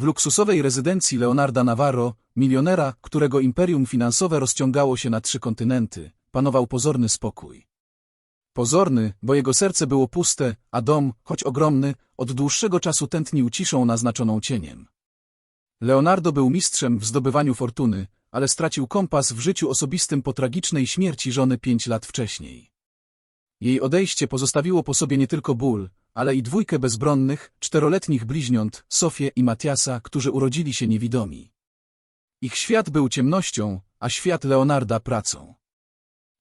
W luksusowej rezydencji Leonarda Navarro, milionera, którego imperium finansowe rozciągało się na trzy kontynenty, panował pozorny spokój. Pozorny, bo jego serce było puste, a dom, choć ogromny, od dłuższego czasu tętnił ciszą naznaczoną cieniem. Leonardo był mistrzem w zdobywaniu fortuny, ale stracił kompas w życiu osobistym po tragicznej śmierci żony pięć lat wcześniej. Jej odejście pozostawiło po sobie nie tylko ból, ale i dwójkę bezbronnych, czteroletnich bliźniąt, Sofię i Matiasa, którzy urodzili się niewidomi. Ich świat był ciemnością, a świat Leonarda pracą.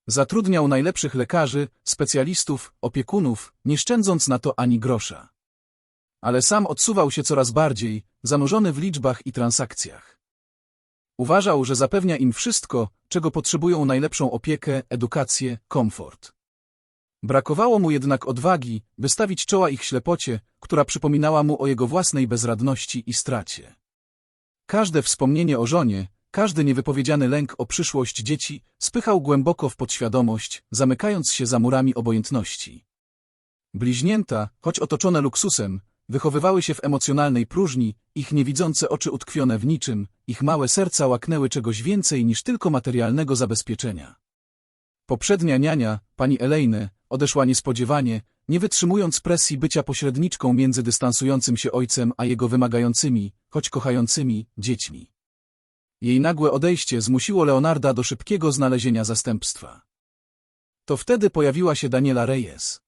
Zatrudniał najlepszych lekarzy, specjalistów, opiekunów, nie szczędząc na to ani grosza. Ale sam odsuwał się coraz bardziej, zanurzony w liczbach i transakcjach. Uważał, że zapewnia im wszystko, czego potrzebują najlepszą opiekę, edukację, komfort. Brakowało mu jednak odwagi, by stawić czoła ich ślepocie, która przypominała mu o jego własnej bezradności i stracie. Każde wspomnienie o żonie, każdy niewypowiedziany lęk o przyszłość dzieci spychał głęboko w podświadomość, zamykając się za murami obojętności. Bliźnięta, choć otoczone luksusem, wychowywały się w emocjonalnej próżni, ich niewidzące oczy utkwione w niczym, ich małe serca łaknęły czegoś więcej niż tylko materialnego zabezpieczenia. Poprzednia niania, pani Elejne, odeszła niespodziewanie, nie wytrzymując presji bycia pośredniczką między dystansującym się ojcem a jego wymagającymi, choć kochającymi, dziećmi. Jej nagłe odejście zmusiło Leonarda do szybkiego znalezienia zastępstwa. To wtedy pojawiła się Daniela Reyes.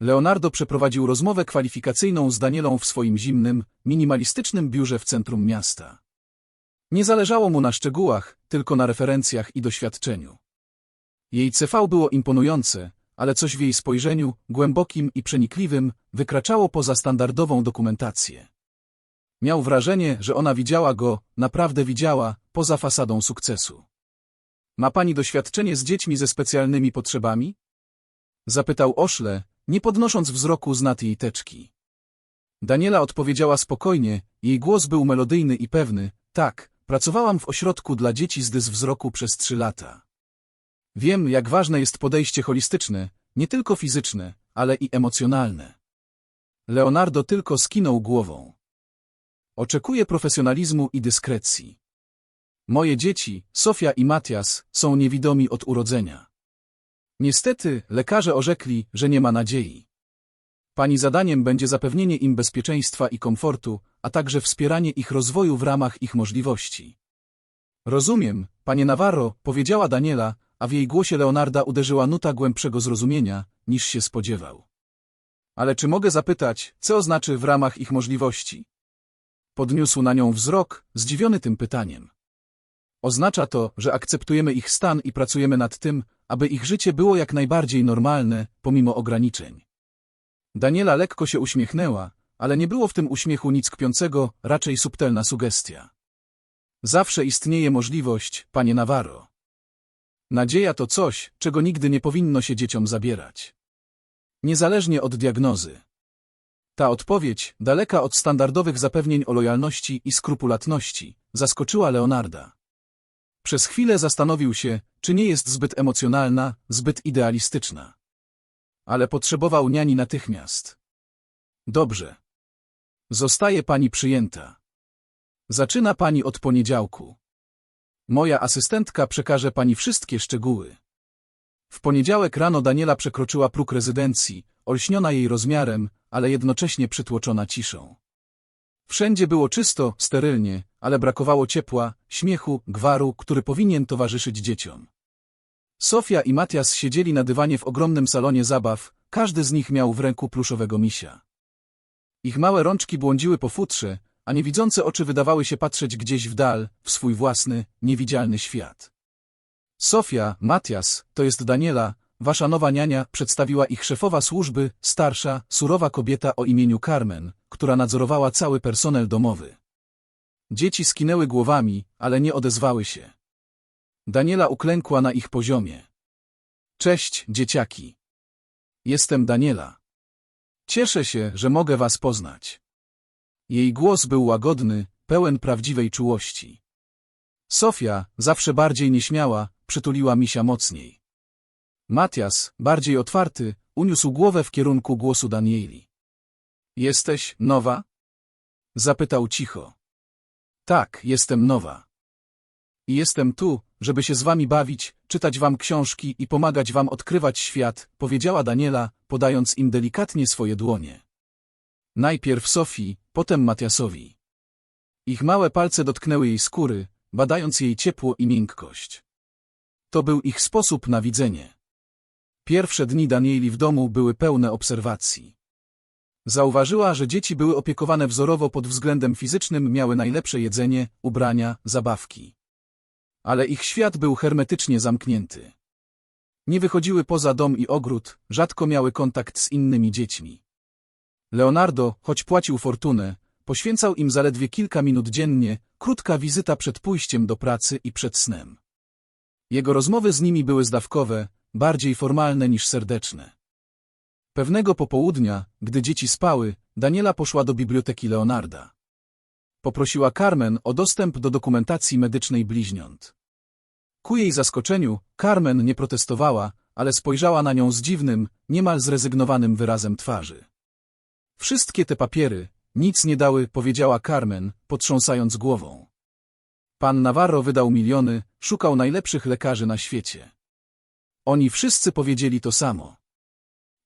Leonardo przeprowadził rozmowę kwalifikacyjną z Danielą w swoim zimnym, minimalistycznym biurze w centrum miasta. Nie zależało mu na szczegółach, tylko na referencjach i doświadczeniu. Jej CV było imponujące, ale coś w jej spojrzeniu, głębokim i przenikliwym, wykraczało poza standardową dokumentację. Miał wrażenie, że ona widziała go, naprawdę widziała, poza fasadą sukcesu. Ma pani doświadczenie z dziećmi ze specjalnymi potrzebami? Zapytał oszle, nie podnosząc wzroku z nad jej teczki. Daniela odpowiedziała spokojnie, jej głos był melodyjny i pewny, tak, pracowałam w ośrodku dla dzieci z dyswzroku przez trzy lata. Wiem, jak ważne jest podejście holistyczne, nie tylko fizyczne, ale i emocjonalne. Leonardo tylko skinął głową. Oczekuję profesjonalizmu i dyskrecji. Moje dzieci, Sofia i Matias, są niewidomi od urodzenia. Niestety, lekarze orzekli, że nie ma nadziei. Pani zadaniem będzie zapewnienie im bezpieczeństwa i komfortu, a także wspieranie ich rozwoju w ramach ich możliwości. Rozumiem, panie Navarro, powiedziała Daniela, a w jej głosie Leonarda uderzyła nuta głębszego zrozumienia, niż się spodziewał. Ale czy mogę zapytać, co oznaczy w ramach ich możliwości? Podniósł na nią wzrok, zdziwiony tym pytaniem. Oznacza to, że akceptujemy ich stan i pracujemy nad tym, aby ich życie było jak najbardziej normalne, pomimo ograniczeń. Daniela lekko się uśmiechnęła, ale nie było w tym uśmiechu nic kpiącego, raczej subtelna sugestia. Zawsze istnieje możliwość, panie Navarro. Nadzieja to coś, czego nigdy nie powinno się dzieciom zabierać. Niezależnie od diagnozy. Ta odpowiedź, daleka od standardowych zapewnień o lojalności i skrupulatności, zaskoczyła Leonarda. Przez chwilę zastanowił się, czy nie jest zbyt emocjonalna, zbyt idealistyczna. Ale potrzebował niani natychmiast. Dobrze. Zostaje pani przyjęta. Zaczyna pani od poniedziałku. Moja asystentka przekaże pani wszystkie szczegóły. W poniedziałek rano Daniela przekroczyła próg rezydencji, olśniona jej rozmiarem, ale jednocześnie przytłoczona ciszą. Wszędzie było czysto, sterylnie, ale brakowało ciepła, śmiechu, gwaru, który powinien towarzyszyć dzieciom. Sofia i Matias siedzieli na dywanie w ogromnym salonie zabaw, każdy z nich miał w ręku pluszowego misia. Ich małe rączki błądziły po futrze, a niewidzące oczy wydawały się patrzeć gdzieś w dal, w swój własny, niewidzialny świat. Sofia, Matias, to jest Daniela, wasza nowa niania, przedstawiła ich szefowa służby, starsza, surowa kobieta o imieniu Carmen, która nadzorowała cały personel domowy. Dzieci skinęły głowami, ale nie odezwały się. Daniela uklękła na ich poziomie. Cześć, dzieciaki. Jestem Daniela. Cieszę się, że mogę was poznać. Jej głos był łagodny, pełen prawdziwej czułości. Sofia, zawsze bardziej nieśmiała, przytuliła misia mocniej. Matias, bardziej otwarty, uniósł głowę w kierunku głosu Danieli. Jesteś nowa? Zapytał cicho. Tak, jestem nowa. I jestem tu, żeby się z wami bawić, czytać wam książki i pomagać wam odkrywać świat, powiedziała Daniela, podając im delikatnie swoje dłonie. Najpierw Sofii, potem Matiasowi. Ich małe palce dotknęły jej skóry, badając jej ciepło i miękkość. To był ich sposób na widzenie. Pierwsze dni Danieli w domu były pełne obserwacji. Zauważyła, że dzieci były opiekowane wzorowo pod względem fizycznym, miały najlepsze jedzenie, ubrania, zabawki. Ale ich świat był hermetycznie zamknięty. Nie wychodziły poza dom i ogród, rzadko miały kontakt z innymi dziećmi. Leonardo, choć płacił fortunę, poświęcał im zaledwie kilka minut dziennie, krótka wizyta przed pójściem do pracy i przed snem. Jego rozmowy z nimi były zdawkowe, bardziej formalne niż serdeczne. Pewnego popołudnia, gdy dzieci spały, Daniela poszła do biblioteki Leonarda. Poprosiła Carmen o dostęp do dokumentacji medycznej bliźniąt. Ku jej zaskoczeniu, Carmen nie protestowała, ale spojrzała na nią z dziwnym, niemal zrezygnowanym wyrazem twarzy. Wszystkie te papiery, nic nie dały, powiedziała Carmen, potrząsając głową. Pan Navarro wydał miliony, szukał najlepszych lekarzy na świecie. Oni wszyscy powiedzieli to samo.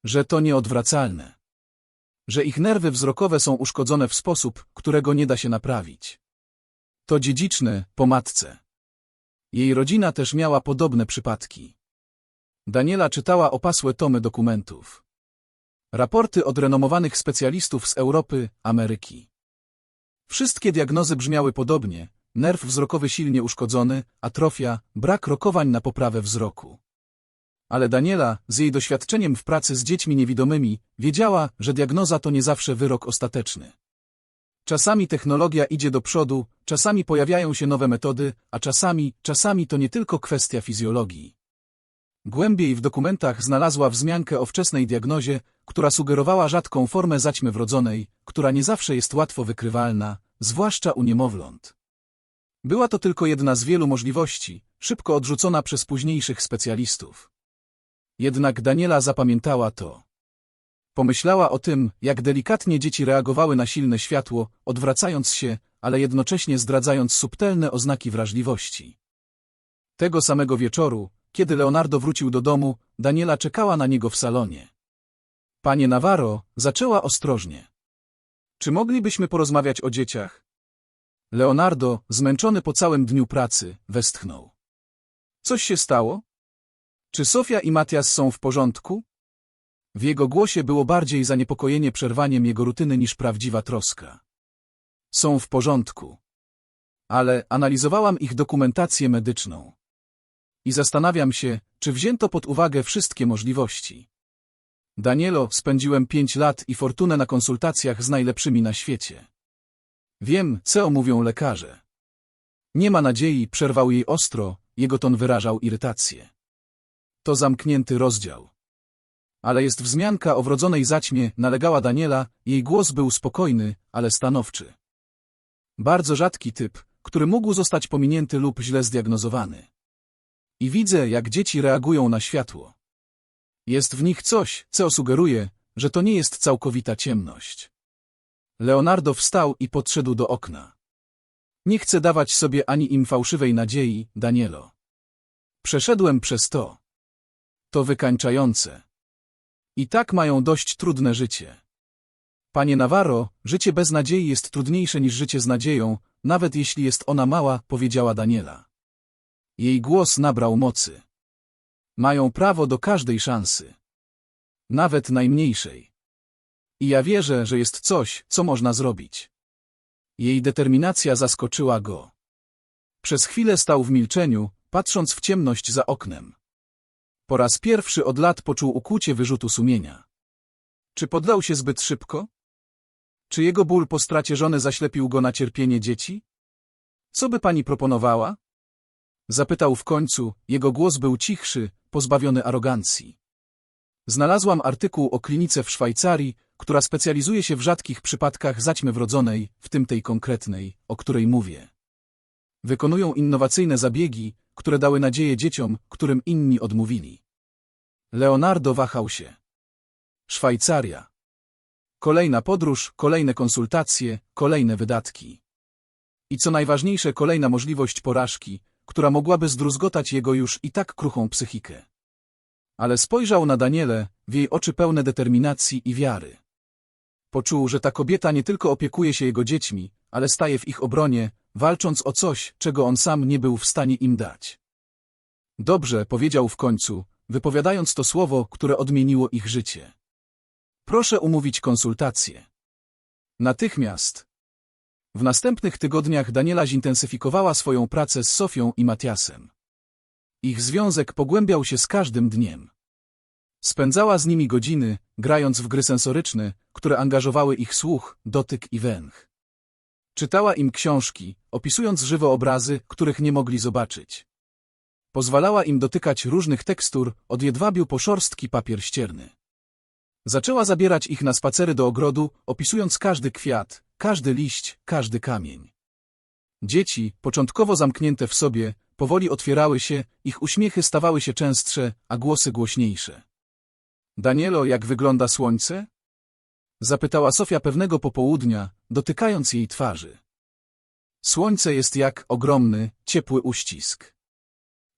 Że to nieodwracalne. Że ich nerwy wzrokowe są uszkodzone w sposób, którego nie da się naprawić. To dziedziczne, po matce. Jej rodzina też miała podobne przypadki. Daniela czytała opasłe tomy dokumentów. Raporty od renomowanych specjalistów z Europy, Ameryki. Wszystkie diagnozy brzmiały podobnie, nerw wzrokowy silnie uszkodzony, atrofia, brak rokowań na poprawę wzroku. Ale Daniela, z jej doświadczeniem w pracy z dziećmi niewidomymi, wiedziała, że diagnoza to nie zawsze wyrok ostateczny. Czasami technologia idzie do przodu, czasami pojawiają się nowe metody, a czasami, czasami to nie tylko kwestia fizjologii. Głębiej w dokumentach znalazła wzmiankę o wczesnej diagnozie, która sugerowała rzadką formę zaćmy wrodzonej, która nie zawsze jest łatwo wykrywalna, zwłaszcza u niemowląt. Była to tylko jedna z wielu możliwości, szybko odrzucona przez późniejszych specjalistów. Jednak Daniela zapamiętała to. Pomyślała o tym, jak delikatnie dzieci reagowały na silne światło, odwracając się, ale jednocześnie zdradzając subtelne oznaki wrażliwości. Tego samego wieczoru, kiedy Leonardo wrócił do domu, Daniela czekała na niego w salonie. Panie Navarro, zaczęła ostrożnie. Czy moglibyśmy porozmawiać o dzieciach? Leonardo, zmęczony po całym dniu pracy, westchnął. Coś się stało? Czy Sofia i Matias są w porządku? W jego głosie było bardziej zaniepokojenie przerwaniem jego rutyny niż prawdziwa troska. Są w porządku. Ale analizowałam ich dokumentację medyczną. I zastanawiam się, czy wzięto pod uwagę wszystkie możliwości. Danielo, spędziłem pięć lat i fortunę na konsultacjach z najlepszymi na świecie. Wiem, co mówią lekarze. Nie ma nadziei, przerwał jej ostro, jego ton wyrażał irytację. To zamknięty rozdział. Ale jest wzmianka o wrodzonej zaćmie, nalegała Daniela, jej głos był spokojny, ale stanowczy. Bardzo rzadki typ, który mógł zostać pominięty lub źle zdiagnozowany. I widzę, jak dzieci reagują na światło. Jest w nich coś, co sugeruje, że to nie jest całkowita ciemność. Leonardo wstał i podszedł do okna. Nie chcę dawać sobie ani im fałszywej nadziei, Danielo. Przeszedłem przez to. To wykańczające. I tak mają dość trudne życie. Panie Navarro, życie bez nadziei jest trudniejsze niż życie z nadzieją, nawet jeśli jest ona mała, powiedziała Daniela. Jej głos nabrał mocy. Mają prawo do każdej szansy. Nawet najmniejszej. I ja wierzę, że jest coś, co można zrobić. Jej determinacja zaskoczyła go. Przez chwilę stał w milczeniu, patrząc w ciemność za oknem. Po raz pierwszy od lat poczuł ukłucie wyrzutu sumienia. Czy poddał się zbyt szybko? Czy jego ból po stracie żony zaślepił go na cierpienie dzieci? Co by pani proponowała? Zapytał w końcu, jego głos był cichszy, pozbawiony arogancji. Znalazłam artykuł o klinice w Szwajcarii, która specjalizuje się w rzadkich przypadkach zaćmy wrodzonej, w tym tej konkretnej, o której mówię. Wykonują innowacyjne zabiegi, które dały nadzieję dzieciom, którym inni odmówili. Leonardo wahał się. Szwajcaria. Kolejna podróż, kolejne konsultacje, kolejne wydatki. I co najważniejsze, kolejna możliwość porażki, która mogłaby zdruzgotać jego już i tak kruchą psychikę. Ale spojrzał na Danielę, w jej oczy pełne determinacji i wiary. Poczuł, że ta kobieta nie tylko opiekuje się jego dziećmi, ale staje w ich obronie, walcząc o coś, czego on sam nie był w stanie im dać. Dobrze, powiedział w końcu, wypowiadając to słowo, które odmieniło ich życie. Proszę umówić konsultację. Natychmiast. W następnych tygodniach Daniela zintensyfikowała swoją pracę z Sofią i Matiasem. Ich związek pogłębiał się z każdym dniem. Spędzała z nimi godziny, grając w gry sensoryczne, które angażowały ich słuch, dotyk i węch. Czytała im książki, opisując żywo obrazy, których nie mogli zobaczyć. Pozwalała im dotykać różnych tekstur, od jedwabiu po szorstki papier ścierny. Zaczęła zabierać ich na spacery do ogrodu, opisując każdy kwiat, każdy liść, każdy kamień. Dzieci, początkowo zamknięte w sobie, powoli otwierały się, ich uśmiechy stawały się częstsze, a głosy głośniejsze. Danielo, jak wygląda słońce? Zapytała Sofia pewnego popołudnia, dotykając jej twarzy. Słońce jest jak ogromny, ciepły uścisk.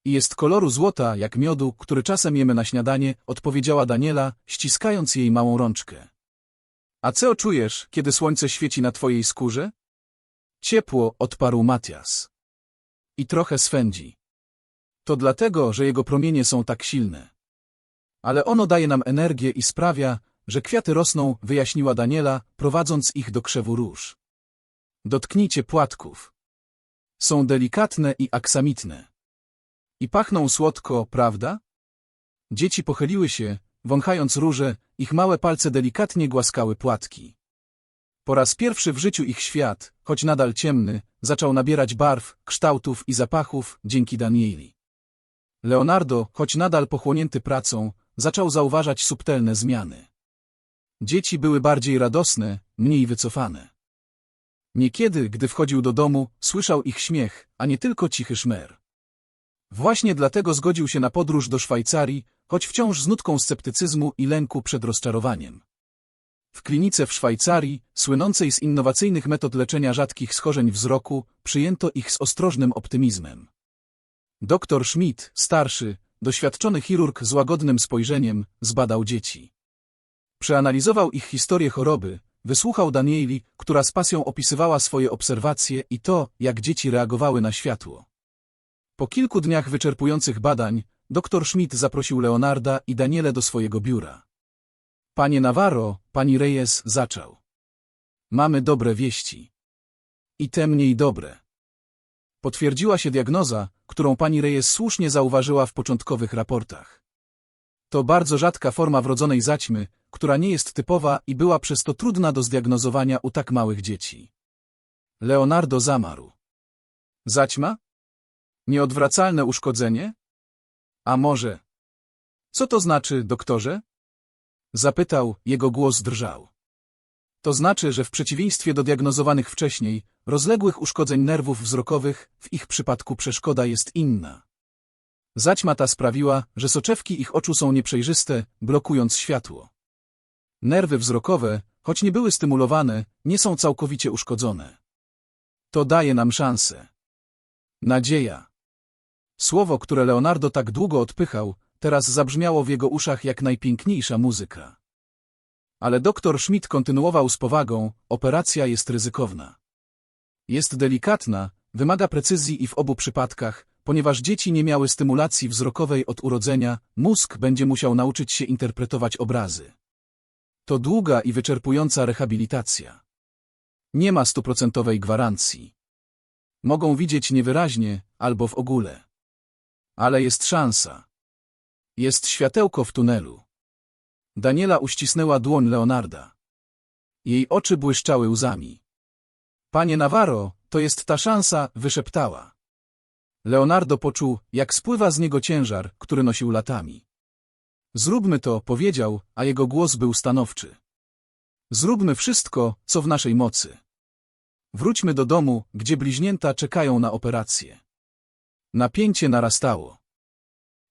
I jest koloru złota, jak miodu, który czasem jemy na śniadanie, odpowiedziała Daniela, ściskając jej małą rączkę. A co czujesz, kiedy słońce świeci na twojej skórze? Ciepło, odparł Matias. I trochę swędzi. To dlatego, że jego promienie są tak silne. Ale ono daje nam energię i sprawia, że kwiaty rosną, wyjaśniła Daniela, prowadząc ich do krzewu róż. Dotknijcie płatków. Są delikatne i aksamitne. I pachną słodko, prawda? Dzieci pochyliły się, wąchając róże, ich małe palce delikatnie głaskały płatki. Po raz pierwszy w życiu ich świat, choć nadal ciemny, zaczął nabierać barw, kształtów i zapachów dzięki Danieli. Leonardo, choć nadal pochłonięty pracą, zaczął zauważać subtelne zmiany. Dzieci były bardziej radosne, mniej wycofane. Niekiedy, gdy wchodził do domu, słyszał ich śmiech, a nie tylko cichy szmer. Właśnie dlatego zgodził się na podróż do Szwajcarii, choć wciąż z nutką sceptycyzmu i lęku przed rozczarowaniem. W klinice w Szwajcarii, słynącej z innowacyjnych metod leczenia rzadkich schorzeń wzroku, przyjęto ich z ostrożnym optymizmem. Doktor Schmidt, starszy, doświadczony chirurg z łagodnym spojrzeniem, zbadał dzieci. Przeanalizował ich historię choroby, wysłuchał Danieli, która z pasją opisywała swoje obserwacje i to, jak dzieci reagowały na światło. Po kilku dniach wyczerpujących badań, dr Schmidt zaprosił Leonarda i Daniele do swojego biura. Panie Navarro, pani Reyes zaczął. Mamy dobre wieści. I te mniej dobre. Potwierdziła się diagnoza, którą pani Reyes słusznie zauważyła w początkowych raportach. To bardzo rzadka forma wrodzonej zaćmy, która nie jest typowa i była przez to trudna do zdiagnozowania u tak małych dzieci. Leonardo zamarł. Zaćma? Nieodwracalne uszkodzenie? A może? Co to znaczy, doktorze? Zapytał, jego głos drżał. To znaczy, że w przeciwieństwie do diagnozowanych wcześniej, rozległych uszkodzeń nerwów wzrokowych, w ich przypadku przeszkoda jest inna. Zaćma ta sprawiła, że soczewki ich oczu są nieprzejrzyste, blokując światło. Nerwy wzrokowe, choć nie były stymulowane, nie są całkowicie uszkodzone. To daje nam szansę. Nadzieja. Słowo, które Leonardo tak długo odpychał, teraz zabrzmiało w jego uszach jak najpiękniejsza muzyka. Ale doktor Schmidt kontynuował z powagą, operacja jest ryzykowna. Jest delikatna, wymaga precyzji i w obu przypadkach, ponieważ dzieci nie miały stymulacji wzrokowej od urodzenia, mózg będzie musiał nauczyć się interpretować obrazy. To długa i wyczerpująca rehabilitacja. Nie ma stuprocentowej gwarancji. Mogą widzieć niewyraźnie, albo w ogóle. Ale jest szansa. Jest światełko w tunelu. Daniela uścisnęła dłoń Leonarda. Jej oczy błyszczały łzami. Panie Navarro, to jest ta szansa, wyszeptała. Leonardo poczuł, jak spływa z niego ciężar, który nosił latami. Zróbmy to, powiedział, a jego głos był stanowczy. Zróbmy wszystko, co w naszej mocy. Wróćmy do domu, gdzie bliźnięta czekają na operację. Napięcie narastało.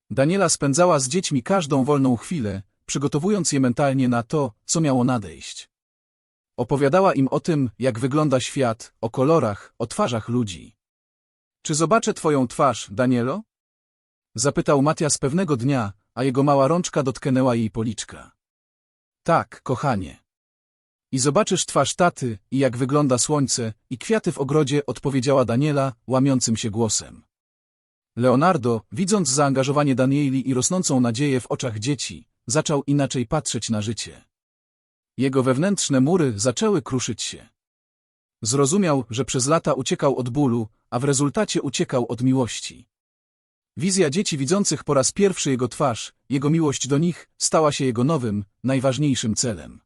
Daniela spędzała z dziećmi każdą wolną chwilę, przygotowując je mentalnie na to, co miało nadejść. Opowiadała im o tym, jak wygląda świat, o kolorach, o twarzach ludzi. Czy zobaczę twoją twarz, Danielo? Zapytał Matias pewnego dnia, a jego mała rączka dotknęła jej policzka. Tak, kochanie. I zobaczysz twarz taty, i jak wygląda słońce, i kwiaty w ogrodzie, odpowiedziała Daniela, łamiącym się głosem. Leonardo, widząc zaangażowanie Danieli i rosnącą nadzieję w oczach dzieci, zaczął inaczej patrzeć na życie. Jego wewnętrzne mury zaczęły kruszyć się. Zrozumiał, że przez lata uciekał od bólu, a w rezultacie uciekał od miłości. Wizja dzieci widzących po raz pierwszy jego twarz, jego miłość do nich, stała się jego nowym, najważniejszym celem.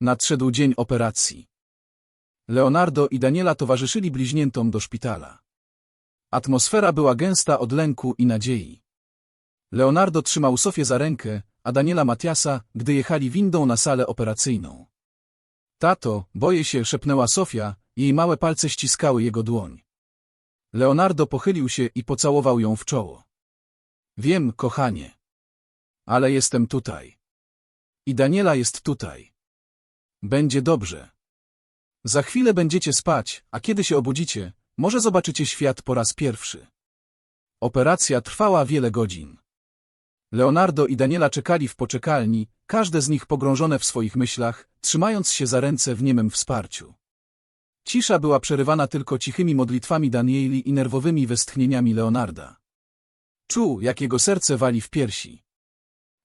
Nadszedł dzień operacji. Leonardo i Daniela towarzyszyli bliźniętom do szpitala. Atmosfera była gęsta od lęku i nadziei. Leonardo trzymał Sofię za rękę, a Daniela Matiasa, gdy jechali windą na salę operacyjną. Tato, boję się, szepnęła Sofia, jej małe palce ściskały jego dłoń. Leonardo pochylił się i pocałował ją w czoło. Wiem, kochanie. Ale jestem tutaj. I Daniela jest tutaj. Będzie dobrze. Za chwilę będziecie spać, a kiedy się obudzicie, może zobaczycie świat po raz pierwszy. Operacja trwała wiele godzin. Leonardo i Daniela czekali w poczekalni, każde z nich pogrążone w swoich myślach, trzymając się za ręce w niemym wsparciu. Cisza była przerywana tylko cichymi modlitwami Danieli i nerwowymi westchnieniami Leonarda. Czuł, jak jego serce wali w piersi.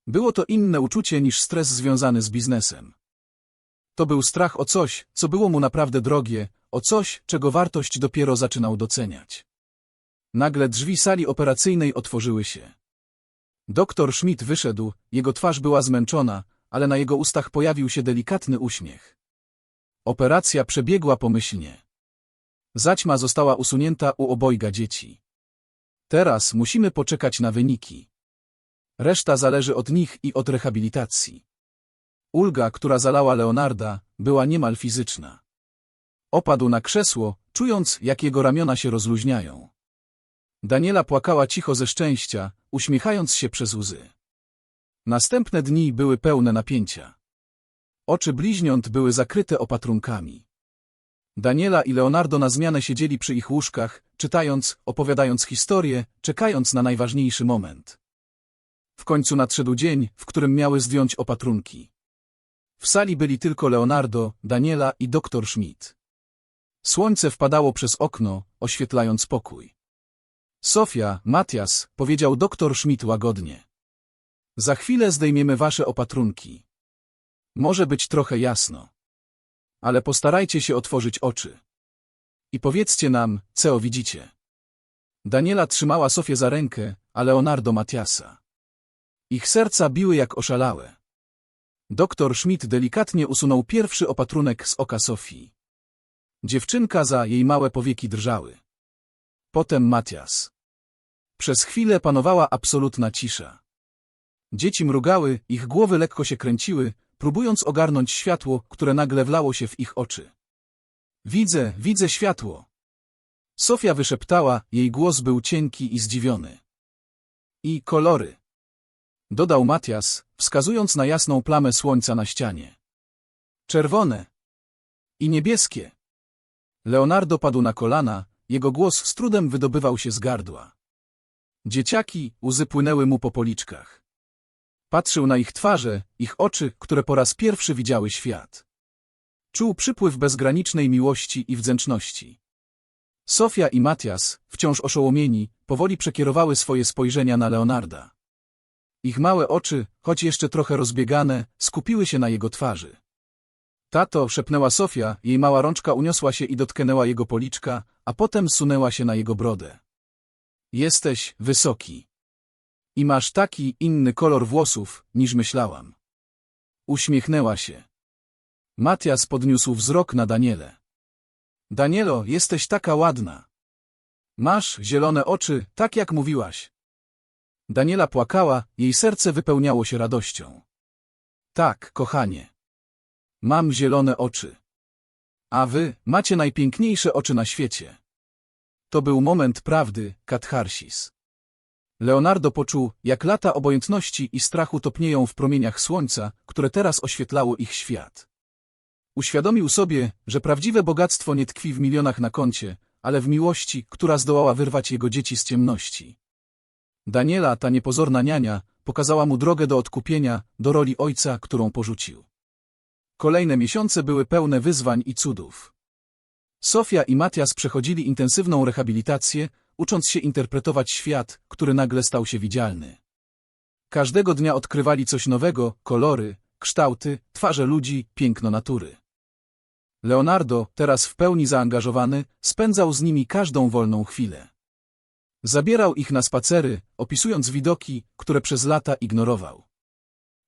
Było to inne uczucie niż stres związany z biznesem. To był strach o coś, co było mu naprawdę drogie, o coś, czego wartość dopiero zaczynał doceniać. Nagle drzwi sali operacyjnej otworzyły się. Doktor Schmidt wyszedł, jego twarz była zmęczona, ale na jego ustach pojawił się delikatny uśmiech. Operacja przebiegła pomyślnie. Zaćma została usunięta u obojga dzieci. Teraz musimy poczekać na wyniki. Reszta zależy od nich i od rehabilitacji. Ulga, która zalała Leonarda, była niemal fizyczna. Opadł na krzesło, czując, jak jego ramiona się rozluźniają. Daniela płakała cicho ze szczęścia, uśmiechając się przez łzy. Następne dni były pełne napięcia. Oczy bliźniąt były zakryte opatrunkami. Daniela i Leonardo na zmianę siedzieli przy ich łóżkach, czytając, opowiadając historię, czekając na najważniejszy moment. W końcu nadszedł dzień, w którym miały zdjąć opatrunki. W sali byli tylko Leonardo, Daniela i doktor Schmidt. Słońce wpadało przez okno, oświetlając pokój. Sofia, Matias, powiedział doktor Schmidt łagodnie. Za chwilę zdejmiemy wasze opatrunki. Może być trochę jasno. Ale postarajcie się otworzyć oczy. I powiedzcie nam, co widzicie. Daniela trzymała Sofię za rękę, a Leonardo Matiasa. Ich serca biły jak oszalałe. Doktor Schmidt delikatnie usunął pierwszy opatrunek z oka Sofii. Dziewczynka za jej małe powieki drżały. Potem Matias. Przez chwilę panowała absolutna cisza. Dzieci mrugały, ich głowy lekko się kręciły, próbując ogarnąć światło, które nagle wlało się w ich oczy. Widzę, widzę światło. Sofia wyszeptała, jej głos był cienki i zdziwiony. I kolory. Dodał Matias, wskazując na jasną plamę słońca na ścianie. Czerwone. I niebieskie. Leonardo padł na kolana, jego głos z trudem wydobywał się z gardła. Dzieciaki, łzy płynęły mu po policzkach. Patrzył na ich twarze, ich oczy, które po raz pierwszy widziały świat. Czuł przypływ bezgranicznej miłości i wdzięczności. Sofia i Matias, wciąż oszołomieni, powoli przekierowały swoje spojrzenia na Leonarda. Ich małe oczy, choć jeszcze trochę rozbiegane, skupiły się na jego twarzy. Tato, szepnęła Sofia, jej mała rączka uniosła się i dotknęła jego policzka, a potem sunęła się na jego brodę. Jesteś wysoki. I masz taki inny kolor włosów, niż myślałam. Uśmiechnęła się. Matias podniósł wzrok na Danielę. Danielo, jesteś taka ładna. Masz zielone oczy, tak jak mówiłaś. Daniela płakała, jej serce wypełniało się radością. Tak, kochanie. Mam zielone oczy. A wy macie najpiękniejsze oczy na świecie. To był moment prawdy, katharsis. Leonardo poczuł, jak lata obojętności i strachu topnieją w promieniach słońca, które teraz oświetlało ich świat. Uświadomił sobie, że prawdziwe bogactwo nie tkwi w milionach na koncie, ale w miłości, która zdołała wyrwać jego dzieci z ciemności. Daniela, ta niepozorna niania, pokazała mu drogę do odkupienia, do roli ojca, którą porzucił. Kolejne miesiące były pełne wyzwań i cudów. Sofia i Matias przechodzili intensywną rehabilitację, ucząc się interpretować świat, który nagle stał się widzialny. Każdego dnia odkrywali coś nowego, kolory, kształty, twarze ludzi, piękno natury. Leonardo, teraz w pełni zaangażowany, spędzał z nimi każdą wolną chwilę. Zabierał ich na spacery, opisując widoki, które przez lata ignorował.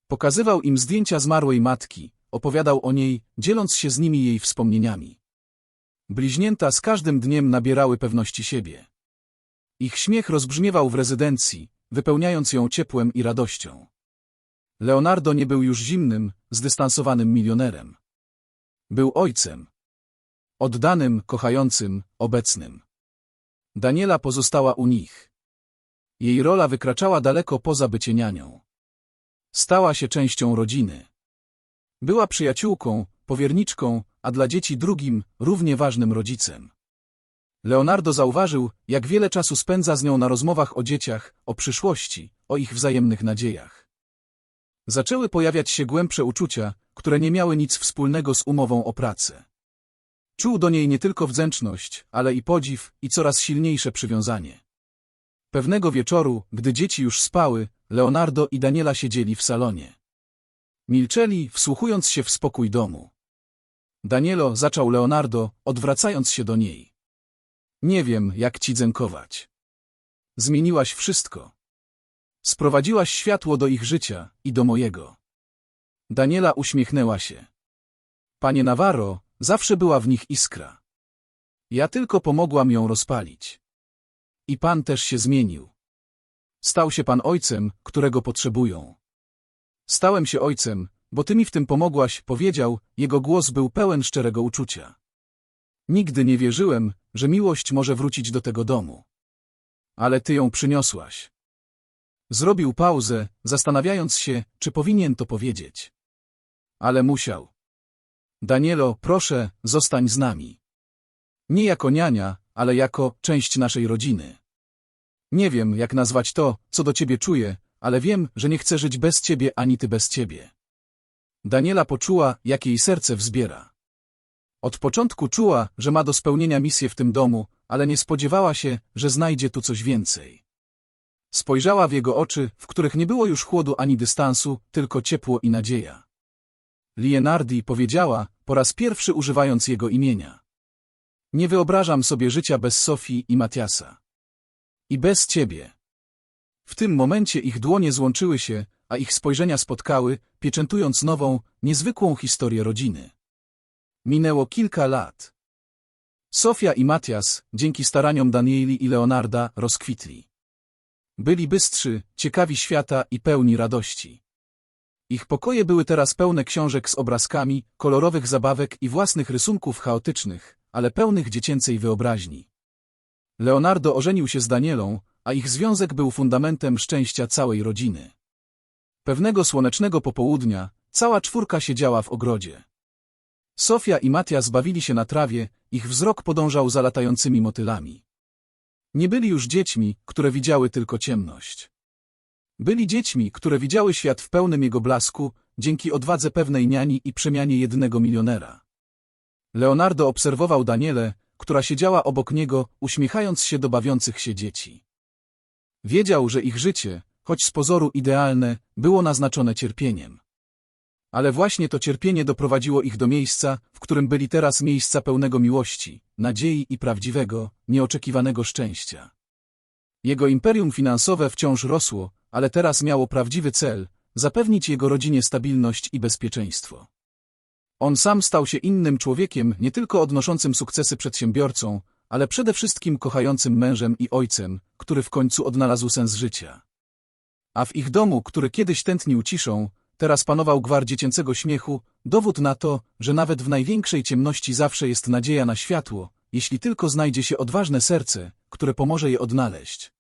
Pokazywał im zdjęcia zmarłej matki, opowiadał o niej, dzieląc się z nimi jej wspomnieniami. Bliźnięta z każdym dniem nabierały pewności siebie. Ich śmiech rozbrzmiewał w rezydencji, wypełniając ją ciepłem i radością. Leonardo nie był już zimnym, zdystansowanym milionerem. Był ojcem. Oddanym, kochającym, obecnym. Daniela pozostała u nich. Jej rola wykraczała daleko poza bycie nianią. Stała się częścią rodziny. Była przyjaciółką, powierniczką, a dla dzieci drugim, równie ważnym rodzicem. Leonardo zauważył, jak wiele czasu spędza z nią na rozmowach o dzieciach, o przyszłości, o ich wzajemnych nadziejach. Zaczęły pojawiać się głębsze uczucia, które nie miały nic wspólnego z umową o pracę. Czuł do niej nie tylko wdzięczność, ale i podziw i coraz silniejsze przywiązanie. Pewnego wieczoru, gdy dzieci już spały, Leonardo i Daniela siedzieli w salonie. Milczeli, wsłuchując się w spokój domu. Danielo, zaczął Leonardo, odwracając się do niej. Nie wiem, jak ci dziękować. Zmieniłaś wszystko. Sprowadziłaś światło do ich życia i do mojego. Daniela uśmiechnęła się. Panie Navarro, zawsze była w nich iskra. Ja tylko pomogłam ją rozpalić. I pan też się zmienił. Stał się pan ojcem, którego potrzebują. Stałem się ojcem, bo ty mi w tym pomogłaś, powiedział, jego głos był pełen szczerego uczucia. Nigdy nie wierzyłem, że miłość może wrócić do tego domu. Ale ty ją przyniosłaś. Zrobił pauzę, zastanawiając się, czy powinien to powiedzieć. Ale musiał. Danielo, proszę, zostań z nami. Nie jako niania, ale jako część naszej rodziny. Nie wiem, jak nazwać to, co do ciebie czuję, ale wiem, że nie chcę żyć bez ciebie ani ty bez ciebie. Daniela poczuła, jak jej serce wzbiera. Od początku czuła, że ma do spełnienia misję w tym domu, ale nie spodziewała się, że znajdzie tu coś więcej. Spojrzała w jego oczy, w których nie było już chłodu ani dystansu, tylko ciepło i nadzieja. Lienardi powiedziała, po raz pierwszy używając jego imienia. Nie wyobrażam sobie życia bez Sofii i Matiasa. I bez ciebie. W tym momencie ich dłonie złączyły się, a ich spojrzenia spotkały, pieczętując nową, niezwykłą historię rodziny. Minęło kilka lat. Sofia i Matias, dzięki staraniom Danieli i Leonarda, rozkwitli. Byli bystrzy, ciekawi świata i pełni radości. Ich pokoje były teraz pełne książek z obrazkami, kolorowych zabawek i własnych rysunków chaotycznych, ale pełnych dziecięcej wyobraźni. Leonardo ożenił się z Danielą, a ich związek był fundamentem szczęścia całej rodziny. Pewnego słonecznego popołudnia cała czwórka siedziała w ogrodzie. Sofia i Matias bawili się na trawie, ich wzrok podążał za latającymi motylami. Nie byli już dziećmi, które widziały tylko ciemność. Byli dziećmi, które widziały świat w pełnym jego blasku, dzięki odwadze pewnej niani i przemianie jednego milionera. Leonardo obserwował Danielę, która siedziała obok niego, uśmiechając się do bawiących się dzieci. Wiedział, że ich życie, choć z pozoru idealne, było naznaczone cierpieniem. Ale właśnie to cierpienie doprowadziło ich do miejsca, w którym byli teraz miejsca pełnego miłości, nadziei i prawdziwego, nieoczekiwanego szczęścia. Jego imperium finansowe wciąż rosło, ale teraz miało prawdziwy cel zapewnić jego rodzinie stabilność i bezpieczeństwo. On sam stał się innym człowiekiem, nie tylko odnoszącym sukcesy przedsiębiorcą, ale przede wszystkim kochającym mężem i ojcem, który w końcu odnalazł sens życia. A w ich domu, który kiedyś tętnił ciszą, teraz panował gwar dziecięcego śmiechu, dowód na to, że nawet w największej ciemności zawsze jest nadzieja na światło, jeśli tylko znajdzie się odważne serce, które pomoże je odnaleźć.